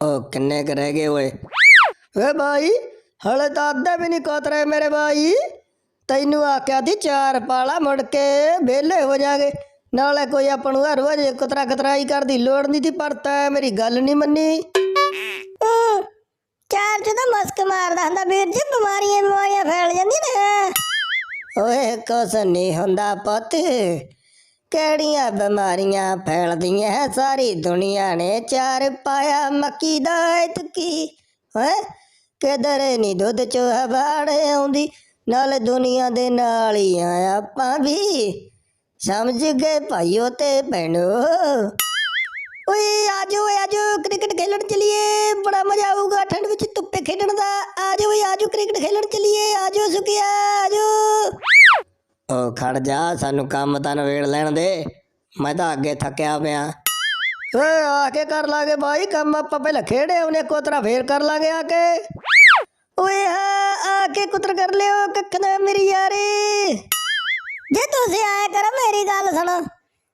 ਉਹ ਕਿੰਨੇ ਕ ਰਹਿ ਗਏ ਓਏ? ਵੇ ਭਾਈ ਹਲੇ ਤਾਂ ਅੱਧੇ ਵੀ ਨਹੀਂ ਕੋਤਰੇ ਮੇਰੇ ਭਾਈ ਤੈਨੂੰ ਆਖਿਆ ਦੀ ਚਾਰ ਪਾਲਾ ਮੁੜ ਕੇ ਵਿਹਲੇ ਹੋ ਜਾਗੇ। ਨਾਲੇ ਕੋਈ ਆਪਾਂ ਨੂੰ ਹਰ ਵਾਰ ਕੁਤਰਾ ਕਤਰਾਈ ਕਰਦੀ ਲੋੜ ਨਹੀਂ ਦੀ ਪਰ ਤੈਂ ਮੇਰੀ ਗੱਲ ਨਹੀਂ ਮੰਨੀ। ਚਾਰ ਚ ਤਾਂ ਮਸਕ ਮਾਰਦਾ ਹੁੰਦਾ ਵੀਰ ਜੀ ਬਿਮਾਰੀਆਂ ਬਿਮਾਰੀਆਂ ਫੈਲ ਜਾਂਦੀਆਂ ਨੇ। ਓਏ ਕੁਛ ਨਹੀਂ ਹੁੰਦਾ ਪੁੱਤ। ਕਿਹੜੀਆਂ ਬਿਮਾਰੀਆਂ ਫੈਲਦੀਆਂ? ਹੈ ਸਾਰੀ ਦੁਨੀਆ ਨੇ ਚਾਰ ਪਾਇਆ ਮੱਕੀ ਦਾ ਇਤਕੀ। ਹੈ? ਕਿਧਰੇ ਨਹੀਂ ਦੁੱਧ ਚੋ ਹਵਾੜ ਆਉਂਦੀ? ਨਾਲ ਦੁਨੀਆ ਦੇ ਨਾਲ ਹੀ ਆ ਆਪਾਂ ਵੀ। ਸਮਝ ਗਏ ਭਾਈਓ ਤੇ ਭੈਣੋ? ਓਏ, ਆਜੋ ਆਜੋ, ਕ੍ਰਿਕਟ ਖੇਲਣ ਚਲੀਏ। ਬੜਾ ਮਜ਼ਾ ਆਊਗਾ ਠੰਡ ਵਿੱਚ ਧੁੱਪੇ ਖੇਡਣ ਦਾ। ਆਜੋ ਆਜੋ ਕ੍ਰਿਕਟ ਖੇਲਣ ਚਲੀਏ। ਆਜੋ ਸੁਕਿਆ ਆਜੋ। ਓ ਖੜ ਜਾ, ਸਾਨੂੰ ਕੰਮ ਤਾਂ ਨਵੇੜ ਲੈਣ ਦੇ। ਮੈਂ ਤਾਂ ਅੱਗੇ ਥੱਕਿਆ ਪਿਆ। ਓਏ, ਆ ਕੇ ਕਰ ਲਾਂਗੇ ਬਾਈ, ਕੰਮ ਆਪਾਂ ਪਹਿਲਾਂ ਖੇੜੇ, ਉਹਨੇ ਕੋਤਰਾ ਫੇਰ ਕਰ ਲਾਂਗੇ ਆ ਕੇ। ਓਏ ਹਾਂ ਆ ਕੇ ਕੁਤਰ ਕਰ ਲਿਓ, ਕੱਖ ਨਾ ਮੇਰੀ ਯਾਰੀ। ਜੇ ਤੁਸੀਂ ਆਇਆ ਕਰੋ, ਮੇਰੀ ਗੱਲ ਸੁਣੋ।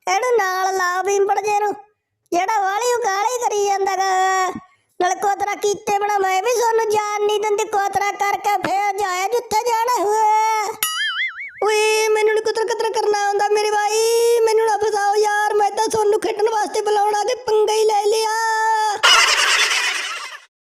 ਇਹਨੂੰ ਨਾਲ ਲਾ ਬਿੰਬੜ ਜੇ ਨੂੰ। ਜਿਹੜਾ ਵਾਲੀ ਉਗਾਲੀ ਕਰੀ ਜਾਂਦਾ ਗਾ ਨਾਲ ਕੋਤਰਾ ਕੀਤੇ ਬਣਾ ਮੈਂ ਵੀ ਤੁਹਾਨੂੰ ਜਾਨ ਨਹੀਂ ਦਿੰਦੀ, ਕੋਤਰਾ ਕਰਕੇ ਫੇਰ ਜਾਇਆ ਕੁਤਰ ਕੁਤਰ ਕਰਨਾ ਆਉਂਦਾ ਮੇਰੇ ਭਾਈ ਮੈਨੂੰ ਨਾ ਫਸਾਓ ਯਾਰ, ਮੈਂ ਤਾਂ ਤੁਹਾਨੂੰ ਖੇਡਣ ਵਾਸਤੇ ਬੁਲਾਉਣਾ